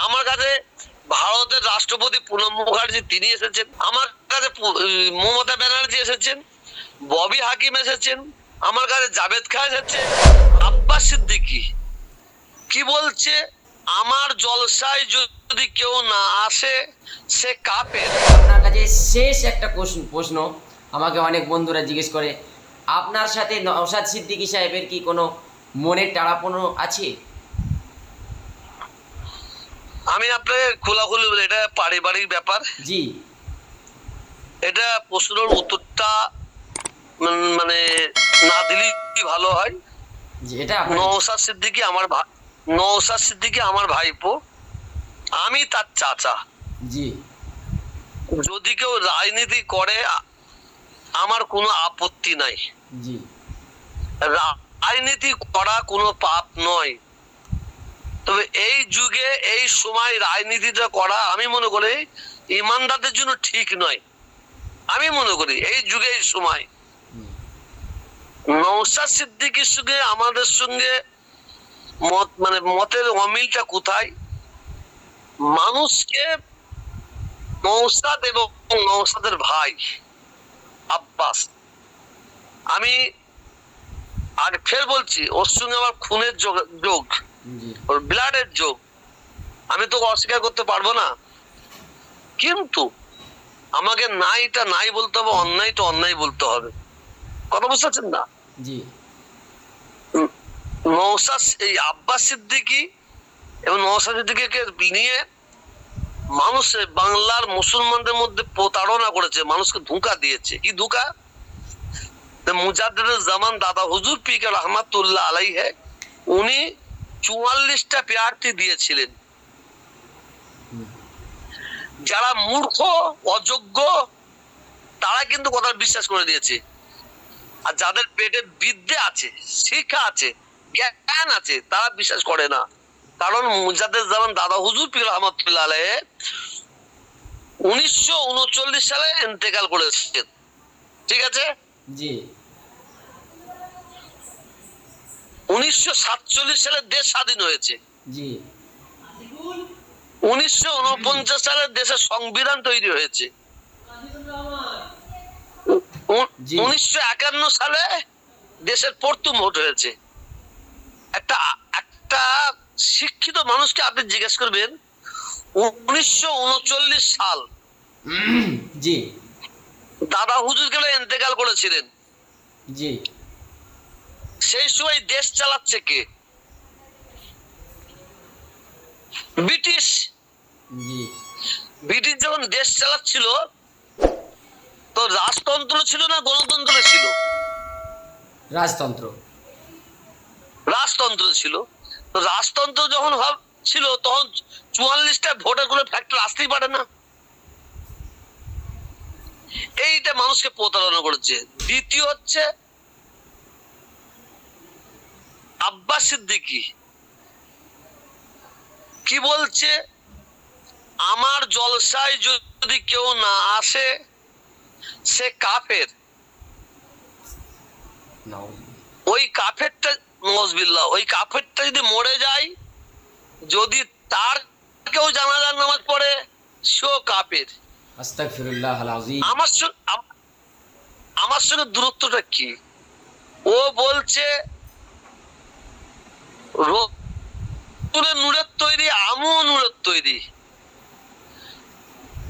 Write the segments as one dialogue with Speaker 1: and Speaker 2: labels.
Speaker 1: আমার কাছে ভারতের রাষ্ট্রপতি প্রণব মুখার্জি, তিনি এসেছেন। আমার কাছে মমতা ব্যানার্জি এসেছেন, ববি হাকিম এসেছেন, আমার কাছে জাভেদ খান এসেছে আব্বাস সিদ্দিকি, কি বলছে? আমার জলসায় যদি কেউ না আসে, সে কাপের।
Speaker 2: আপনার কাছে শেষ একটা কোশ- প্রশ্ন আমাকে অনেক বন্ধুরা জিজ্ঞেস করে, আপনার সাথে নওশাদ সিদ্দিকী সাহেবের কি কোনো মনের টাড়াপোনো আছে?
Speaker 1: আমি আপনাকে খোলাখুলি বলি এটা পারিবারিক ব্যাপার।
Speaker 2: জি।
Speaker 1: এটা প্রশ্নের উত্তরটা মানে না দিলেই ভালো হয়। নৌসাদ সিদ্দিকি আমার ভাই নৌসাদ সিদ্দিকি আমার ভাইপো আমি তার চাচা।
Speaker 2: জি।
Speaker 1: যদি কেউ রাজনীতি করে আমার কোনো আপত্তি নাই।
Speaker 2: জি।
Speaker 1: রাজনীতি করা কোনো পাপ নয়। তবে এই যুগে, এই সময় রাজনীতিটা করা আমি মনে করি ইমানদারদের জন্য ঠিক নয়। আমি মনে করি এই যুগে, এই সময়। নৌসাদ সিদ্দিকির সঙ্গে, আমাদের সঙ্গে মত মানে মতের অমিলটা কোথায়? মানুষকে নৌসাদ এবং নৌসাদের ভাই আব্বাস। আমি আর ফের বলছি, ওর সঙ্গে আমার খুনের যোগ- যোগ। ওর ব্লাডের যোগ। আমি তো অস্বীকার করতে পারব না। কিন্তু আমাকে নাইটা নাই বলতে হবে অন্যায়টা অন্যায় বলতে হবে। কথা বুঝতে পারছেন না?
Speaker 2: জি।
Speaker 1: নৌসাদ এই আব্বাস সিদ্দিকি এবং নৌসাদ সিদ্দিকিকে নিয়ে মানুষে বাংলার মুসলমানদের মধ্যে প্রতারণা করেছে মানুষকে ধোঁকা দিয়েছে। কি ধোঁকা? মুজাদ্দের জামান দাদা হুজুর পি কে রহমাতুল্লাহ আলাই হে উনি চুয়াল্লিশটা প্রার্থী দিয়েছিলেন। যারা মূর্খ, অযোগ্য, তারা কিন্তু কথা বিশ্বাস করে দিয়েছে। আর যাদের পেটে বিদ্যে আছে, শিক্ষা আছে, জ্ঞান আছে, তারা বিশ্বাস করে না। কারণ মুজাদের জামান দাদা হুজুর পীর রহমতুল্লাহ উনিশশো উনচল্লিশ সালে ইন্তেকাল করেছেন। ঠিক আছে? উনিশশো সাতচল্লিশ সালে দেশ স্বাধীন হয়েছে। উনিশশো উনপঞ্চাশ সালে দেশের সংবিধান তৈরি হয়েছে। উনিশশো একান্ন সালে দেশের প্রথম ভোট হয়েছে। একটা একটা শিক্ষিত মানুষকে আপনি জিজ্ঞেস করবেন উনিশশো উনচল্লিশ সাল
Speaker 2: জি।
Speaker 1: দাদা হুজুর গেলে ইন্তেকাল করেছিলেন।
Speaker 2: জি।
Speaker 1: সেই সময় দেশ চালাচ্ছে কে? ব্রিটিশ। ব্রিটিশ যখন দেশ চালাচ্ছিল তো রাজতন্ত্র ছিল না গণতন্ত্র ছিল?
Speaker 2: রাজতন্ত্র।
Speaker 1: রাজতন্ত্র ছিল। তো রাজতন্ত্র যখন ছিল তখন চুয়াল্লিশটা ভোটের কোনো ফ্যাক্টর আসতেই পারে না। এইটা মানুষকে প্রতারণা করেছে। দ্বিতীয় হচ্ছে আব্বাস সিদ্দিকি। কি বলছে? আমার জলসায় যদি কেউ না আসে সে কাফের। ওই কাফেরটা নজবিল্লা ওই কাফেরটা যদি মরে যায় যদি তার কেউ জানাজার নামাজ পড়ে সেও কাফের। আমার সঙ্গে আমার সঙ্গে দূরত্বটা কি? ও বলছে রসুলের নূরের তৈরি, আমিও নূরের তৈরি।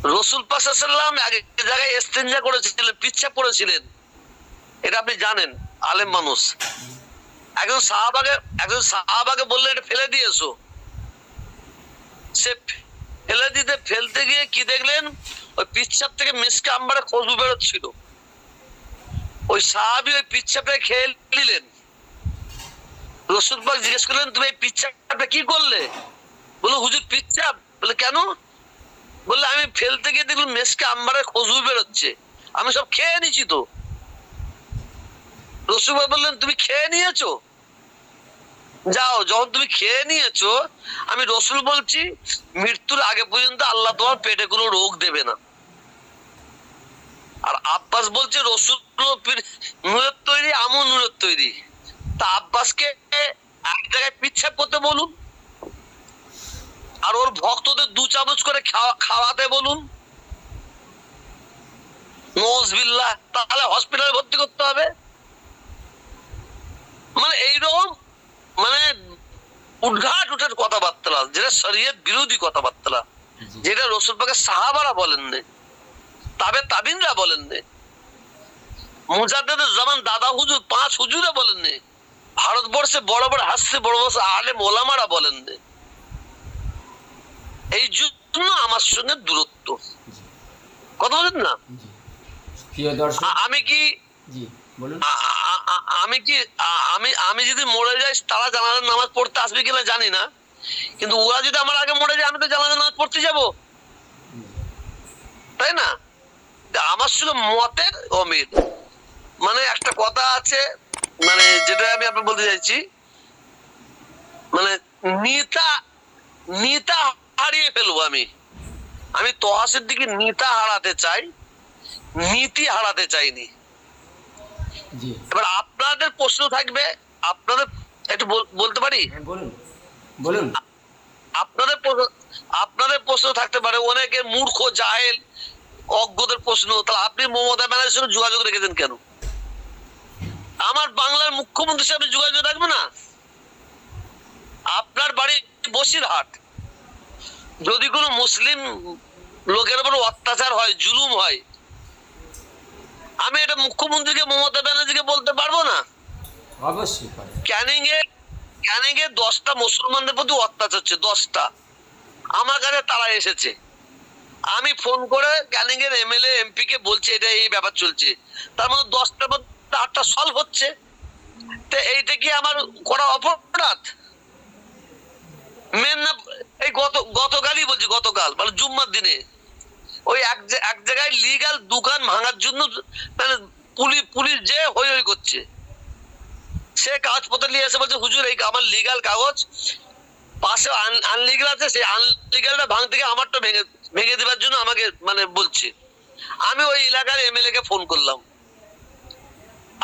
Speaker 1: রসুল পাশাল্লাম এক জায়গায় এস্তেঞ্জা করেছিলেন, পিচ্ছা পড়েছিলেন। এটা আপনি জানেন, আলেম মানুষ। একজন সাহাবাকে একজন সাহাবাকে বললে এটা ফেলে দিয়েছ। সে ফেলে দিতে, ফেলতে গিয়ে কি দেখলেন? ওই পিচ্ছাপ থেকে মিসকে আম্বারে খুশবু বেরোচ্ছিল। ওই সাহাবি ওই পিচ্ছাপটা খেয়ে নিলেন। রসুল পাক জিজ্ঞেস করলেন, তুমি এই কি করলে? বলো হুজুর পিচ্ছাপ বলে কেন? বললে, আমি ফেলতে গিয়ে দেখলাম মেসকে আম্বারে খুশবু বেরোচ্ছে। আমি সব খেয়ে নিছি তো। রসুল বললেন, তুমি খেয়ে নিয়েছো? যাও, যখন তুমি খেয়ে নিয়েছো, আমি রসুল বলছি, মৃত্যুর আগে পর্যন্ত আল্লাহ তোমার পেটে কোনো রোগ দেবে না। আর আব্বাস বলছে, রসুল তৈরি আমও নূরের তৈরি। তা আব্বাসকে এক জায়গায় পিচ্ছাপ করতে বলুন। আর ওর ভক্তদের দু চামচ করে খাওয়া- খাওয়াতে বলুন। নজবিল্লাহ তাহলে হসপিটালে ভর্তি করতে হবে। মানে এইরকম মানে উদ্ঘাট উঠের কথাবার্তা, যেটা শরীয়ত বিরোধী কথাবার্তা, যেটা রসুল পাকে সাহাবারা বলেন নে, তবে তাবিনরা বলেন নে, মুজাদ্দেদের জামান দাদা হুজুর, পাঁচ হুজুরে বলেন নে ভারতবর্ষে বড় বড় হাসছে বড় বড় আলে মোলামারা বলেন এই জন্য আমার সঙ্গে দূরত্ব। কথা বলেন না? আমি কি আমি কি আমি আমি যদি মরে যাই তারা জানাজার নামাজ পড়তে আসবে কিনা জানি না। কিন্তু ওরা যদি আমার আগে মরে যায় আমি তো জানাজার নামাজ পড়তে যাব। তাই না? আমার সঙ্গে মতের অমিল। মানে একটা কথা আছে মানে যেটা আমি আপনার বলতে চাইছি মানে নিতা নিতা হারিয়ে ফেলব আমি। আমি তহাসের দিকে নিতা হারাতে চাই নীতি হারাতে চাইনি। এবার আপনাদের প্রশ্ন থাকবে আপনাদের একটু বলতে পারি?
Speaker 2: হ্যাঁ বলুন।
Speaker 1: আপনাদের প্রশ্ন- আপনাদের প্রশ্ন থাকতে পারে অনেকে মূর্খ জাহেল অজ্ঞদের প্রশ্ন। তাহলে আপনি মমতা ব্যানার্জির সঙ্গে যোগাযোগ রেখেছেন কেন? আমার বাংলার মুখ্যমন্ত্রীর সাথে যোগাযোগ রাখবে না? আপনার বাড়ি বসিরহাট। যদি কোনো মুসলিম লোকের উপর অত্যাচার হয় জুলুম হয় আমি এটা মুখ্যমন্ত্রীকে মমতা ব্যানার্জিকে বলতে পারব না?
Speaker 2: অবশ্যই
Speaker 1: ক্যানিং এ ক্যানিং এ দশটা মুসলমানদের প্রতি অত্যাচার হচ্ছে দশটা। আমার কাছে তারা এসেছে। আমি ফোন করে ক্যানিং এর এমএলএ এমপি কে বলছি এটা এই ব্যাপার চলছে। তার মধ্যে দশটার মধ্যে আটটা সলভ হচ্ছে। তো এইটা কি আমার করা অপরাধ? মেন না, এই গত, গতকালই বলছি, গতকাল মানে জুম্মার দিনে। ওই এক এক জায়গায় লিগাল দোকান ভাঙার জন্য মানে পুলিশ পুলিশ যে হই হই করছে। সে কাগজপত্র নিয়ে এসে বলছে, হুজুর, এই আমার লিগাল কাগজ, পাশে আনলিগাল আছে, সেই আনলিগালটা ভাঙতে গিয়ে আমারটা ভেঙে ভেঙে দেওয়ার জন্য আমাকে মানে বলছে। আমি ওই এলাকার এমএলএ কে ফোন করলাম।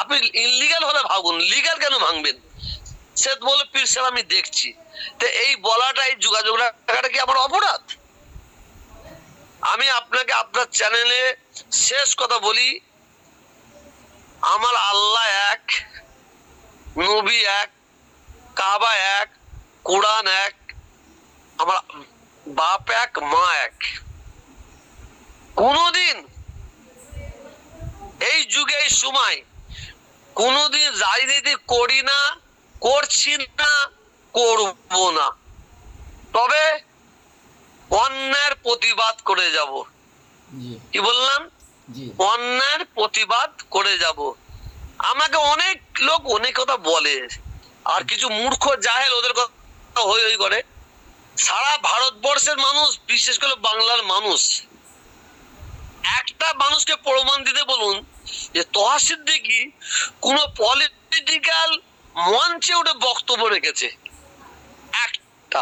Speaker 1: আপনি ইনলিগাল হলে ভাঙুন লিগাল কেন ভাঙবেন? সে বলে, পীর সাহেব, আমি দেখছি। তো এই বলাটা, এই যোগাযোগ রাখাটা কি আমার অপরাধ? আমি আপনাকে আপনার চ্যানেলে শেষ কথা বলি, আমার আল্লাহ এক, নবী এক, কাবা এক, কোরআন এক, আমার বাপ এক, মা এক। কোনদিন এই যুগে, এই সময় কোনদিন রাজনীতি করি না করছি না করব না। তবে অন্যায়ের প্রতিবাদ করে যাব। কি বললাম? অন্যায়ের প্রতিবাদ করে যাব। আমাকে অনেক লোক অনেক কথা বলে আর কিছু মূর্খ জাহেল ওদের কথা হই হই করে। সারা ভারতবর্ষের মানুষ বিশেষ করে বাংলার মানুষ একটা মানুষকে প্রমাণ দিতে বলুন যে তোহা সিদ্দিকি কোন পলিটিক্যাল মঞ্চে উঠে বক্তব্য রেখেছে। একটা।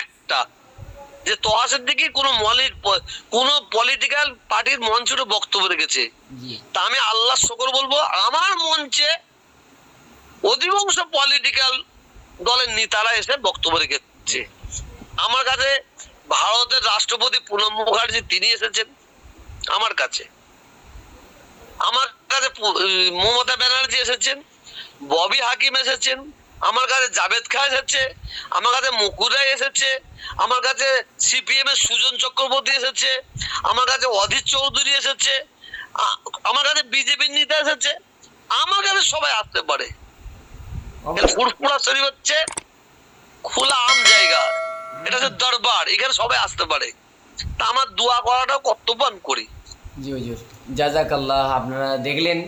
Speaker 1: একটা। যে তোহা সিদ্দিকি কোনো মলিক কোন পলিটিক্যাল পার্টির মঞ্চে উঠে বক্তব্য রেখেছে। তা আমি আল্লাহ শকর বলব আমার মঞ্চে অধিকাংশ পলিটিক্যাল দলের নেতারা এসে বক্তব্য রেখেছে। আমার কাছে ভারতের রাষ্ট্রপতি প্রণব মুখার্জি তিনি এসেছেন আমার কাছে। আমার কাছে মমতা ব্যানার্জি এসেছেন ববি হাকিম এসেছেন আমার কাছে জাভেদ খা এসেছে আমার কাছে মুকুরাই এসেছে আমার কাছে সিপিএম এর সুজন চক্রবর্তী এসেছে আমার কাছে অধীর চৌধুরী এসেছে আমার কাছে বিজেপির নেতা এসেছে আমার কাছে সবাই আসতে পারে। ফুরফুরা শরীফ হচ্ছে খোলা আম জায়গা। এটা হচ্ছে দরবার এখানে সবাই আসতে পারে। তা আমার দোয়া করাটাও কর্তব্য আমি করি।
Speaker 2: জি হুজুর। জাজাকাল্লাহ আপনারা দেখলেন